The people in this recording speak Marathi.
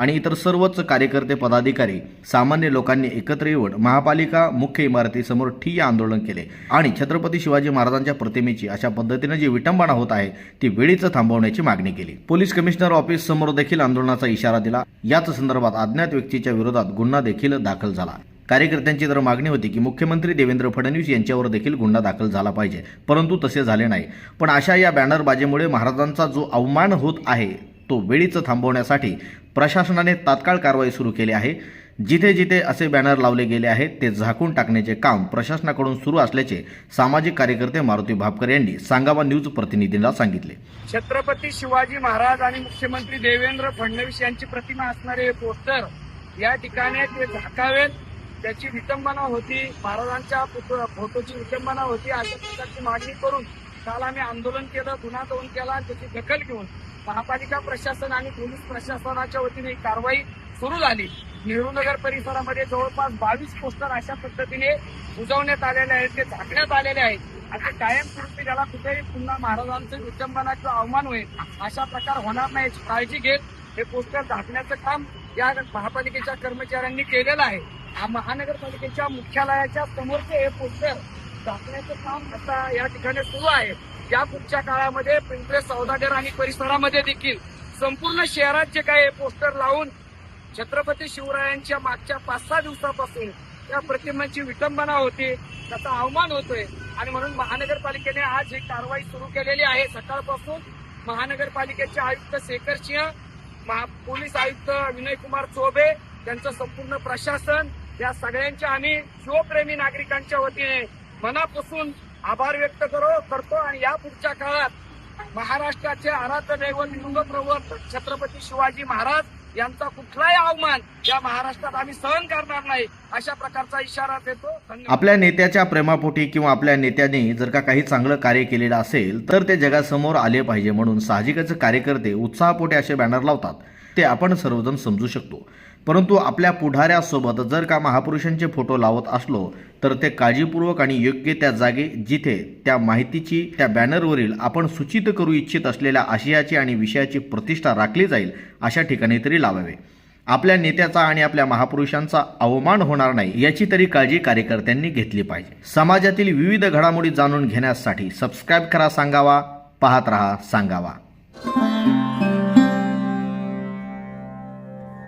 आणि इतर सर्वच कार्यकर्ते पदाधिकारी सामान्य लोकांनी एकत्र येऊन महापालिका मुख्य इमारतीसमोर ठिय्या आंदोलन केले. आणि छत्रपती शिवाजी महाराजांच्या प्रतिमेची अशा पद्धतीने जी विटंबना होत आहे ती वेळीच थांबवण्याची मागणी केली. पोलीस कमिशनर ऑफिस समोर देखील आंदोलनाचा इशारा दिला. याच संदर्भात अज्ञात व्यक्तीच्या विरोधात गुन्हा देखील दाखल झाला. कार्यकर्त्यांची तर मागणी होती की मुख्यमंत्री देवेंद्र फडणवीस यांच्यावर देखील गुन्हा दाखल झाला पाहिजे परंतु तसे झाले नाही. पण अशा या बॅनरबाजीमुळे महाराजांचा जो अवमान होत आहे तो वेळीच थांबवण्यासाठी प्रशासनाने तात्काळ कारवाई सुरू केली आहे. जिथे जिथे असे बॅनर लावले गेले आहेत ते झाकून टाकण्याचे काम प्रशासनाकडून सुरू असल्याचे सामाजिक कार्यकर्ते मारुती भापकर यांनी सांगावा न्यूज प्रतिनिधींना सांगितले. छत्रपती शिवाजी महाराज आणि मुख्यमंत्री देवेंद्र फडणवीस यांची प्रतिमा असणारे हे पोस्टर या ठिकाणी ते झाकावेत त्याची विटंबना होती महाराजांच्या फोटोची विटंबना होती. अशा प्रकारची मागणी करून काल आम्ही आंदोलन केलं गुन्हा नोंद केला त्याची दखल घेऊन महापालिका प्रशासन आणि पोलीस प्रशासनाच्या वतीने कारवाई सुरू झाली. नेहरू नगर परिसरामध्ये जवळपास बावीस पोस्टर अशा पद्धतीने बुजवण्यात आलेले आहेत ते झाकण्यात आलेले आहेत. आणि कायमस्वरूपी त्याला कुठेही पुन्हा महाराजांचं विटंबना किंवा अवमान होईल अशा प्रकार होणार नाही याची काळजी घेत हे पोस्टर झाकण्याचं काम या महापालिकेच्या कर्मचाऱ्यांनी केलेलं आहे. हा महानगरपालिकेच्या मुख्यालयाच्या समोरचे हे पोस्टर झाकण्याचं काम आता या ठिकाणी सुरू आहे. या पुढच्या काळामध्ये पिंपरे सौदागर आणि परिसरामध्ये देखील संपूर्ण शहरात जे काही पोस्टर लावून छत्रपती शिवरायांच्या मागच्या पाच सहा दिवसापासून त्या प्रतिमांची विटंबना होती त्याचा अवमान होतोय. आणि म्हणून महानगरपालिकेने आज ही कारवाई सुरू केलेली आहे. सकाळपासून महानगरपालिकेचे आयुक्त शेखर सिंह महा पोलीस आयुक्त विनय कुमार चोबे त्यांचं संपूर्ण प्रशासन या सगळ्यांच्या आम्ही शिवप्रेमी नागरिकांच्या वतीने मनापासून आभार व्यक्त करो करतो आणि या पुढच्या काळात महाराष्ट्राचे आराध्य दैवत लिंगप्रवर छत्रपती शिवाजी महाराज यांचा कुठलाही अवमान या महाराष्ट्रात आम्ही सहन करणार नाही अशा प्रकारचा इशारा देतो. आपल्या नेत्याच्या प्रेमापोटी किंवा आपल्या नेत्याने जर का काही चांगलं कार्य केलेलं असेल तर ते जगासमोर आले पाहिजे म्हणून साहजिकच कार्यकर्ते उत्साहापोटी असे बॅनर लावतात. ते आपण सर्वजण समजू शकतो. परंतु आपल्या पुढाऱ्यासोबत जर का महापुरुषांचे फोटो लावत असलो तर ते काळजीपूर्वक आणि योग्य त्या जागे जिथे त्या माहितीची त्या बॅनरवरील आपण सूचित करू इच्छित असलेल्या आशयाची आणि विषयाची प्रतिष्ठा राखली जाईल अशा ठिकाणी तरी लावावे. आपल्या नेत्याचा आणि आपल्या महापुरुषांचा अवमान होणार नाही याची तरी काळजी कार्यकर्त्यांनी घेतली पाहिजे. समाजातील विविध घडामोडी जाणून घेण्यासाठी सबस्क्राईब करा सांगावा पाहत रहा सांगावा.